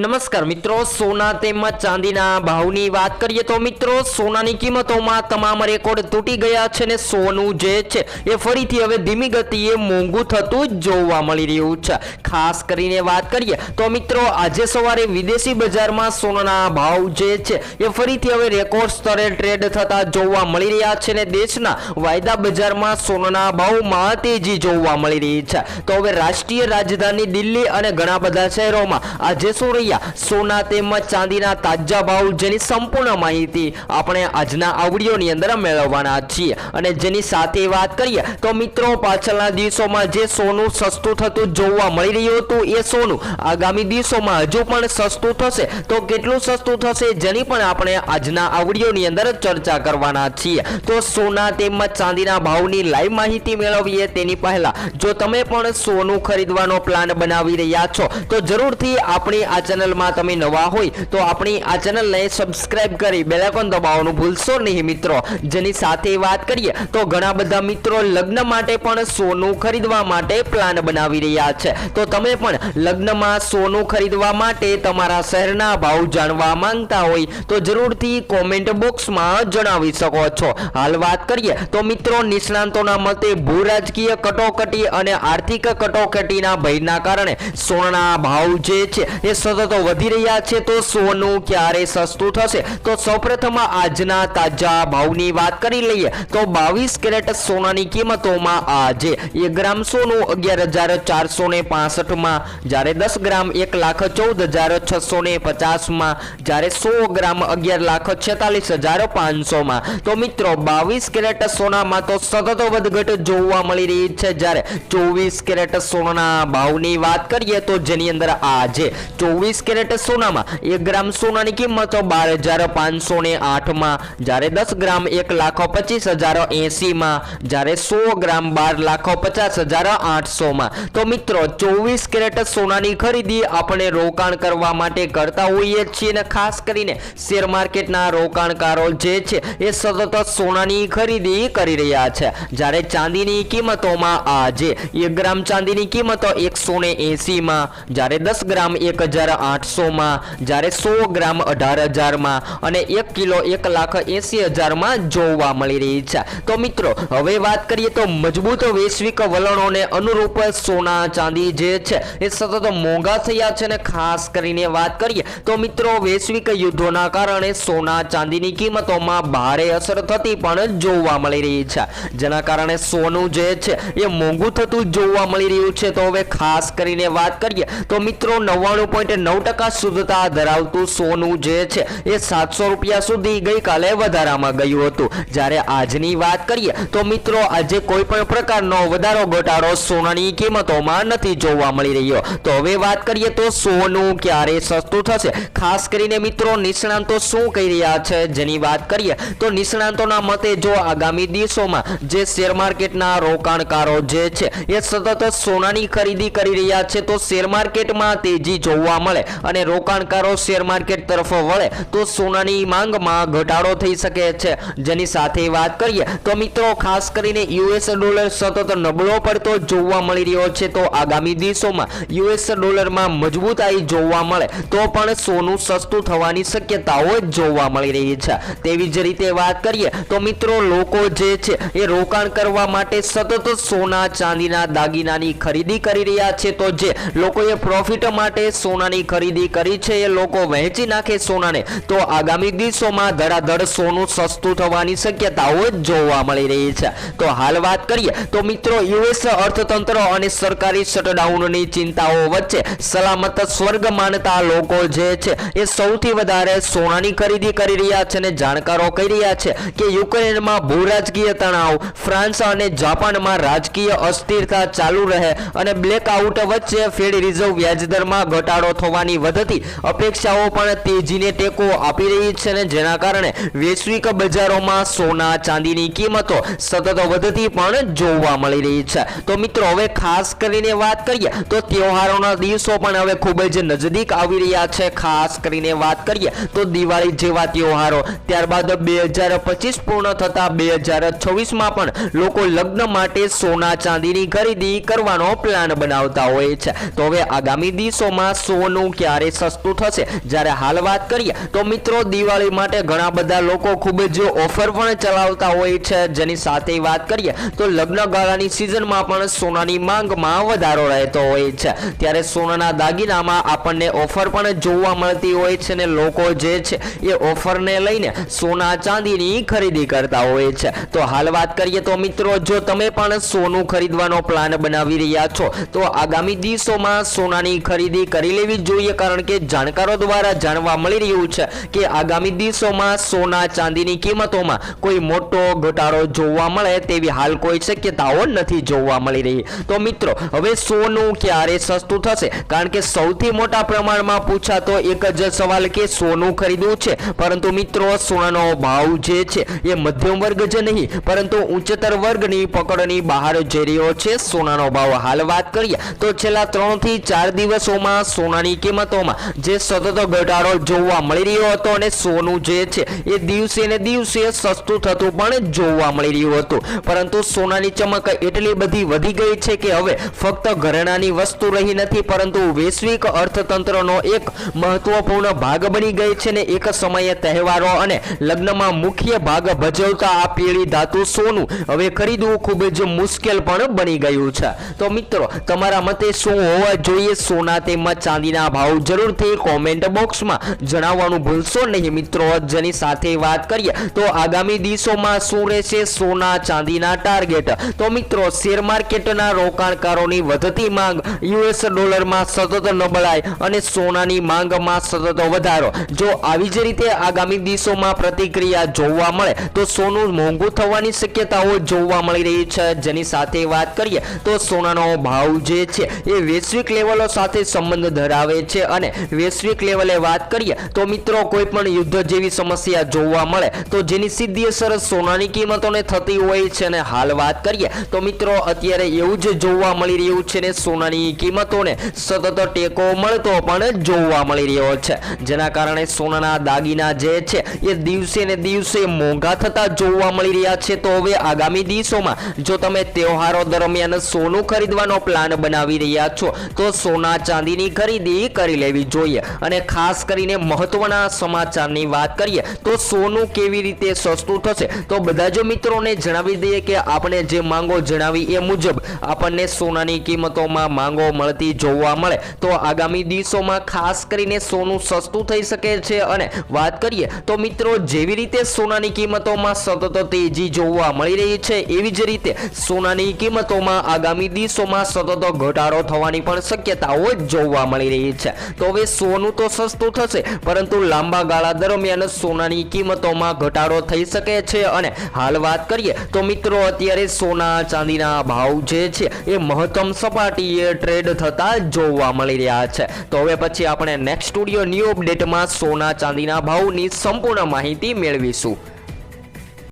નમસ્કાર મિત્રો, સોના તેમજ ચાંદીના ભાવની વાત કરીએ તો મિત્રો, સોનાની કિંમતોમાં તમામ રેકોર્ડ તૂટી ગયા છે ને સોનું જે છે એ ફરીથી હવે ધીમી ગતિએ મોંઘું થતું જોવા મળી રહ્યું છે. ખાસ કરીને વાત કરીએ તો મિત્રો, આજે સવારે વિદેશી બજારમાં સોનાના ભાવ જે છે એ ફરીથી હવે રેકોર્ડ સ્તરે ટ્રેડ થતા જોવા મળી રહ્યા છે ને દેશના વાયદા બજારમાં સોનાના ભાવમાં તેજી જોવા મળી રહી છે. તો હવે રાષ્ટ્રીય રાજધાની દિલ્હી અને ઘણા બધા શહેરોમાં આજે શું રહ્યા. સોના તેમજ ચાંદીના તાજા ભાવ જેની સંપૂર્ણ માહિતી આપણે આજના આ અંદર મેળવવાના છીએ. અને જેની સાથે વાત કરીએ, તો મિત્રો પાછળના દિવસોમાં જે સોનું સસ્તું થતું જોવા મળી રહ્યું હતું, એ સોનું આગામી દિવસોમાં હજુ પણ સસ્તું થશે. તો કેટલું સસ્તું થશે જેની પણ આપણે આજના આ વિડીયોની અંદર ચર્ચા કરવાના છીએ. તો સોના તેમજ ચાંદીના ભાવની લાઈવ માહિતી મેળવીએ તેની પહેલા. જો તમે પણ સોનું ખરીદવાનો પ્લાન બનાવી રહ્યા છો, તો જરૂરથી આપણી આ ચેનલમાં તમે નવા હોય તો આપણી આ ચેનલને સબસ્ક્રાઈબ કરી બેલાઇકોન દબાવવાનું ભૂલશો નહીં મિત્રો. જેની સાથે વાત કરીએ તો ઘણા બધા મિત્રો લગ્ન માટે પણ સોનું ખરીદવા માટે પ્લાન બનાવી રહ્યા છે. તો તમે પણ લગ્નમાં સોનું ખરીદવા માટે તમારા શહેરના ભાવ જાણવા માંગતા હોય તો જરૂરથી કોમેન્ટ બોક્સમાં જણાવી શકો છો. હાલ વાત કરીએ તો મિત્રો નિષ્ણાંતોના મતે ભૂ રાજકીય કટોકટી અને આર્થિક કટોકટીના ભયના કારણે સોનાના ભાવ જે છે એ સતત વધી રહ્યા છે, તો સોનું ક્યારે સસ્તું થશે? તો સૌપ્રથમ આજના તાજા ભાવની વાત કરી લઈએ, તો બાવીસ કેરેટ સોનાની કિંમતોમાં આજે એક ગ્રામ સોનું અગિયાર હજાર ચારસો ને પાસઠમાં, જ્યારે દસ ગ્રામ એક લાખ ચૌદ હજાર છસો ને પચાસમાં, જ્યારે સો ગ્રામ અગિયાર લાખ છેતાલીસ હજાર પાંચસોમાં. તો મિત્રો, બાવીસ કેરેટ સોનામાં તો સતત વધઘટ જોવા મળી રહી છે, જ્યારે ચોવીસ કેરેટ સોનાના ભાવની વાત કરીએ, તો જેની અંદર આજે ચોવીસ કેરેટ સોનામાં એક ગ્રામ સોનાની કિંમત બાર હજાર પાંચસો ને આઠમાં. જ્યારે દસ ગ્રામ એક લાખ પચીસ હજાર એંસીમાં. જ્યારે સો ગ્રામ બાર લાખ પચાસ હજાર આઠસોમાં. તો મિત્રો, ચોવીસ કેરેટ સોનાની ખરીદી આપણે રોકાણ કરવા માટે કરતા હોઈએ છીએ અને ખાસ કરીને શેર માર્કેટના રોકાણકારો જે છે એ સતત સોનાની ખરીદી કરી રહ્યા છે. જ્યારે ચાંદીની કિંમતોમાં આજે એક ગ્રામ ચાંદીની કિંમત એકસો ને એંસીમાં. જ્યારે દસ ગ્રામ એક હજાર આઠસોમાં, જ્યારે સો ગ્રામ અઢાર હજારમાં અને એક કિલો એક લાખ એંસી હજારમાં જોવા મળી રહી છે. તો મિત્રો, હવે વાત કરીએ તો મજબૂત વૈશ્વિક વલણોને અનુરૂપ સોના ચાંદી જે છે, એ સતત મોંઘા થયા છે ને ખાસ કરીને વાત કરીએ તો મિત્રો, વૈશ્વિક યુદ્ધોના કારણે સોના ચાંદીની કિંમતોમાં ભારે અસર થતી પણ જોવા મળી રહી છે. જેના કારણે સોનું જે છે, એ મોંઘું થતું જોવા મળી રહ્યું છે. તો હવે ખાસ કરીને વાત કરીએ તો મિત્રો, નવ્વાણું પોઈન્ટ નવ ટકા શુદ્ધતા ધરાવતું સોનું જે છે, એ સાતસો રૂપિયા સુધી ગઈકાલે વધારામાં ગયું હતું. જ્યારે આજની વાત કરીએ, તો મિત્રો, આજે કોઈ પણ પ્રકારનો વધારો ઘટાડો સોનાની કિંમતોમાં નથી જોવા મળી રહ્યો. તો હવે વાત કરીએ, તો સોનું ક્યારે સસ્તું થશે? ખાસ કરીને મિત્રો, નિષ્ણાંતો શું કહી રહ્યા છે જેની વાત કરીએ, તો નિષ્ણાંતોના મતે જો આગામી દિવસોમાં જે શેર માર્કેટના રોકાણકારો જે છે, એ સતત સોનાની ખરીદી કરી રહ્યા છે, તો શેર માર્કેટમાં તેજી જોવા મળે. અને રોકાણકારો શેર માર્કેટ તરફ વળે, તો સોનાની માંગમાં ઘટાડો થઈ શકે છે. જેની સાથે વાત કરીએ, તો મિત્રો, ખાસ કરીને યુએસ ડોલર સતત નબળો પડતો જોવા મળી રહ્યો છે, તો આગામી દિવસોમાં યુએસ ડોલરમાં મજબૂતાઈ જોવા મળે, તો પણ સોનું સસ્તું થવાની શક્યતાઓ જોવા મળી રહી છે. તેવી જ રીતે વાત કરીએ, તો મિત્રો, લોકો જે છે, એ રોકાણ કરવા માટે સતત સોના ચાંદીના દાગીનાની ખરીદી કરી રહ્યા છે, તો જે લોકોએ પ્રોફિટ માટે સોનાની ખરીદી કરી છે, એ લોકો વહેંચી નાખે સોનાને. તો આગામી દિવસોમાં ધડાધડ સોનું સસ્તું થવાની શક્યતાઓ જોવા મળી રહી છે. તો હાલ વાત કરીએ, તો મિત્રો યુએસ અર્થતંત્ર અને સરકારી શટડાઉનની ચિંતાઓ વચ્ચે સલામત સ્વર્ગ માનતા લોકો જે છે, એ સૌથી વધારે સોનાની ખરીદી કરી રહ્યા છે અને જાણકારો કહી રહ્યા છે કે યુક્રેનમાં ભૂરાજકીય તણાવ, ફ્રાન્સ અને જાપાનમાં રાજકીય અસ્થિરતા ચાલુ રહે અને બ્લેકઆઉટ વચ્ચે ફેડ રિઝર્વ વ્યાજદરમાં ઘટાડો થવાની વધતી અપેક્ષાઓ પણ તેજીને ટેકો આપી રહી છે ને જેના કારણે વૈશ્વિક બજારોમાં સોના ચાંદીની કિંમતો સતત વધતી પણ જોવા મળી રહી છે. તો મિત્રો, હવે ખાસ કરીને વાત કરીએ તો તહેવારોના દિવસો પણ હવે ખૂબ જ નજદીક આવી રહ્યા છે. ખાસ કરીને વાત કરીએ તો દિવાળી જેવા તહેવારો, ત્યારબાદ બે હજાર પચીસ પૂર્ણ થતા બે હજાર છવ્વીસમાં પણ લોકો લગ્ન માટે સોના ચાંદીની ખરીદી કરવાનો પ્લાન બનાવતા હોય છે. તો હવે આગામી દિવસોમાં સોનું ક્યારે સસ્તું થશે? જ્યારે હાલ વાત કરીએ, તો મિત્રો દિવાળી માટે ઘણા બધા લોકો ખૂબ જ ઓફર પણ ચલાવતા હોય છે. જેની સાથે વાત કરીએ, તો લગ્ન ગાળાની સિઝનમાં પણ સોનાની માંગમાં વધારો રહેતો હોય છે. ત્યારે સોનાના દાગીનામાં આપણને ઓફર પણ જોવા મળતી હોય છે ને લોકો જે છે, એ ઓફરને લઈને સોના ચાંદીની ખરીદી કરતા હોય છે. તો હાલ વાત કરીએ, તો મિત્રો જો તમે પણ સોનું ખરીદવાનો પ્લાન બનાવી રહ્યા છો, તો આગામી દિવસોમાં સોનાની ખરીદી કરી લેવી જોઈએ. કારણ કે જાણકારો દ્વારા જાણવા મળી રહ્યું છે કે આગામી દિવસોમાં સોના ચાંદીની કિંમતોમાં કોઈ મોટો ઘટાડો જોવા મળે તેવી હાલ કોઈ શક્યતાઓ નથી જોવા મળી રહી. તો મિત્રો, હવે સોનું ક્યારે સસ્તું થશે? કારણ કે સૌથી મોટા પ્રમાણમાં પૂછાતો એક જ સવાલ કે સોનું ખરીદવું છે? પરંતુ મિત્રો, સોનાનો ભાવ જે છે એ મધ્યમ વર્ગ જ નહીં, પરંતુ ઉચ્ચતર વર્ગની પકડની બહાર જઈ રહ્યો છે સોનાનો ભાવ. હાલ વાત કરીએ તો છેલ્લા ત્રણથી ચાર દિવસોમાં સોનાની કિંમતોમાં જે સતત ઘટાડો જોવા મળી રહ્યો હતો અને સોનું જે છે એ દિવસે ને દિવસે સસ્તું થતું પણ જોવા મળી રહ્યું હતું. પરંતુ સોનાની ચમક એટલી બધી વધી ગઈ છે કે હવે ફક્ત ઘરેણાની વસ્તુ રહી નથી, પરંતુ વૈશ્વિક અર્થતંત્રનો એક મહત્વપૂર્ણ ભાગ બની ગઈ છે ને એક સમયે તહેવારો અને લગ્નમાં મુખ્ય ભાગ ભજવતા આ પીળી ધાતુ સોનું હવે ખરીદવું ખૂબ જ મુશ્કેલ પણ બની ગયું છે. તો મિત્રો, તમારા મતે શું હોવા જોઈએ? સોના તેમજ ચાંદીના ભાવ જરૂરથી કોમેન્ટ બોક્સમાં જણાવવાનું ભૂલશો નહીં. મિત્રો, જેની સાથે વાત કરીએ તો આગામી દિવસોમાં શું રહેશે? સોના ચાંદીના ટાર્ગેટ તો મિત્રો શેર માર્કેટના રોકાણકારોની વધતી માંગ યુએસ ડોલરમાં સતત નબળાઈ અને સોનાની માંગમાં સતત વધારો. જો આવી જ રીતે આગામી દિવસોમાં પ્રતિક્રિયા જોવા મળે, તો સોનું મોંઘું થવાની શક્યતાઓ જોવા મળી રહી છે. જેની સાથે વાત કરીએ તો સોનાનો ભાવ જે છે, એ વૈશ્વિક લેવલો સાથે સંબંધ ધરાવે છે. અને વૈશ્વિક લેવલે વાત કરીએ તો મિત્રો કોઈ પણ યુદ્ધ જેવી સમસ્યા જોવા મળે તો જેની સીધી અસર સોનાની કિંમતોને થતી હોય છે અને હાલ વાત કરીએ તો મિત્રો અત્યારે એવું જ જોવા મળી રહ્યું છે ને સોનાની કિંમતોને સતત ટેકો મળતો પણ જોવા મળી રહ્યો છે. જેના કારણે સોનાના દાગીના જે છે એ દિવસે ને દિવસે મોંઘા થતા જોવા મળી રહ્યા છે. તો હવે આગામી દિવસોમાં જો તમે તહેવારો દરમિયાન સોનું ખરીદવાનો પ્લાન બનાવી રહ્યા છો તો સોના ચાંદીની ખરીદી કરી લેવી જોઈએ. અને ખાસ કરીને મહત્વના સમાચારની વાત કરીએ, તો સોનું કેવી રીતે સસ્તું થશે? તો બધા જ મિત્રોને જણાવી દઈએ કે આપણે જે માંગો જણાવી એ મુજબ આપણને સોનાની કિંમતોમાં માંગો મળતી જોવા મળે. તો આગામી દિવસોમાં ખાસ કરીને સોનું સસ્તું થઈ શકે છે અને વાત કરીએ, તો મિત્રો જેવી રીતે સોનાની કિંમતોમાં સતત તેજી જોવા મળી રહી છે, એવી જ રીતે સોનાની કિંમતોમાં આગામી દિવસોમાં સતત ઘટાડો થવાની પણ શક્યતાઓ જોવા મળી રહી છે. તો હવે સોનું તો સસ્તું થશે, પરંતુ લાંબા ગાળા દરમિયાન સોનાની કિંમતોમાં ઘટાડો થઈ શકે છે. અને હાલ વાત કરીએ, તો મિત્રો અત્યારે સોના ચાંદીના ભાવ જે છે, એ મહત્તમ સપાટીએ ટ્રેડ થતા જોવા મળી રહ્યા છે. તો હવે પછી આપણે નેક્સ્ટ સ્ટુડિયો ન્યૂ અપડેટમાં સોના ચાંદીના ભાવની સંપૂર્ણ માહિતી મેળવીશું.